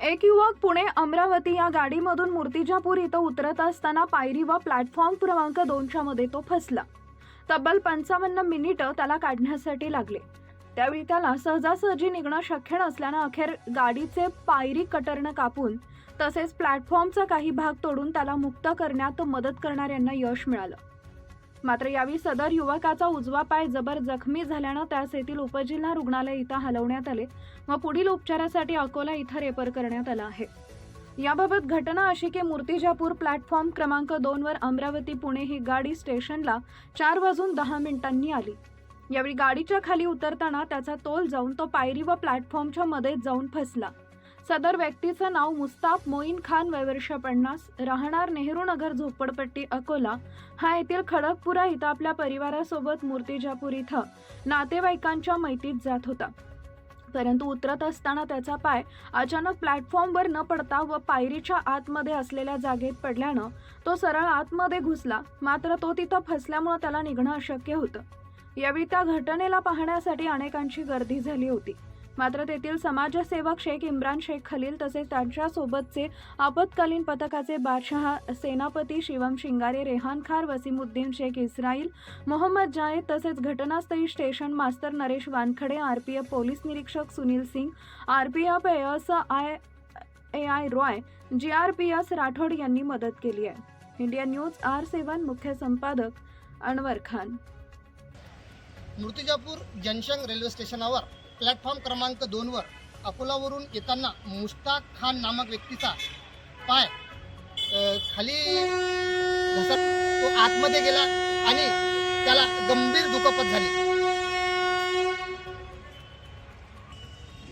एक युवक पुणे अमरावती या गाडीमधून मूर्तिजापूर इथं उतरत असताना पायरी व प्लॅटफॉर्म क्रमांक दोनच्या मध्ये तो फसला. तब्बल पंचावन्न मिनिटं त्याला काढण्यासाठी लागले. त्यावेळी त्याला सहजासहजी निघणं शक्य नसल्यानं अखेर गाडीचे पायरी कटरनं कापून तसेच प्लॅटफॉर्मचा काही भाग तोडून त्याला मुक्त करण्यात मदत करणाऱ्यांना यश मिळालं. मात्र यावेळी सदर युवकाचा उजवा पाय जबर जखमी झाल्यानं त्यास येथील उपजिल्हा रुग्णालय इथं हलवण्यात आले. व पुढील उपचारासाठी अकोला इथं रेफर करण्यात आलं आहे. याबाबत घटना अशी की मूर्तिजापूर प्लॅटफॉर्म क्रमांक दोनवर अमरावती पुणे ही गाडी स्टेशनला चार वाजून दहा मिनिटांनी आली. यावेळी गाडीच्या खाली उतरताना त्याचा तोल जाऊन तो पायरी व प्लॅटफॉर्मच्या मध्ये जाऊन फसला. सदर व्यक्तीचं नाव मुस्ताफ मोईन खान वयवर्ष पन्नास राहणार नेहरू नगर झोपडपट्टी अकोला. हा येथील खडकपुरा इथं आपल्या परिवारासोबत मूर्तिजापूर इथं नातेवाईकांच्या मैतीत जात होता. परंतु उतरत असताना त्याचा पाय अचानक प्लॅटफॉर्मवर न पडता व पायरीच्या आतमध्ये असलेल्या जागेत पडल्यानं तो सरळ आतमध्ये घुसला. मात्र तो तिथं फसल्यामुळं त्याला निघणं अशक्य होतं. यावेळी त्या घटनेला पाहण्यासाठी अनेकांची गर्दी झाली होती. मात्र तेथील समाजसेवक शेख इम्रान शेख खलील तसेच त्यांच्यासोबतचे आपत्कालीन पथकाचे बादशहा सेनापती शिवम शिंगारे रेहान खार वसीमुद्दीन शेख इस्राईल मोहम्मद जायद तसेच घटनास्थळी स्टेशन मास्तर नरेश वानखडे आरपीएफ पोलीस निरीक्षक Sunil Singh RPF S I A I Roy G R P S Rathod यांनी मदत केली आहे. इंडिया न्यूज आर सेवन मुख्य संपादक अनवर खान. मूर्तिजापूर जंक्शन रेल्वे स्टेशनावर प्लॅटफॉर्म क्रमांक दोनवर अकोलावरून येताना मुश्ताक खान नामक व्यक्तीचा पाय खाली घसर तो आतमध्ये गेला आणि त्याला गंभीर दुखापत झाली.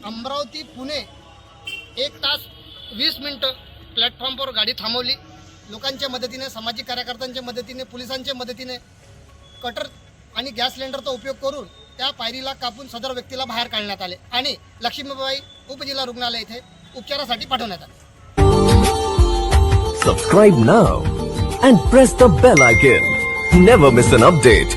अमरावती पुणे एक तास वीस मिनटं प्लॅटफॉर्मवर गाडी थांबवली. लोकांच्या मदतीने सामाजिक कार्यकर्त्यांच्या मदतीने पोलिसांच्या मदतीने कटर आणि गॅस सिलेंडरचा उपयोग करून त्या पायरीला कापून सदर व्यक्तीला बाहेर काढण्यात आले आणि लक्ष्मीबाई उपजिल्हा रुग्णालय येथे उपचारासाठी पाठवण्यात आले. Subscribe now and press the bell icon never miss an update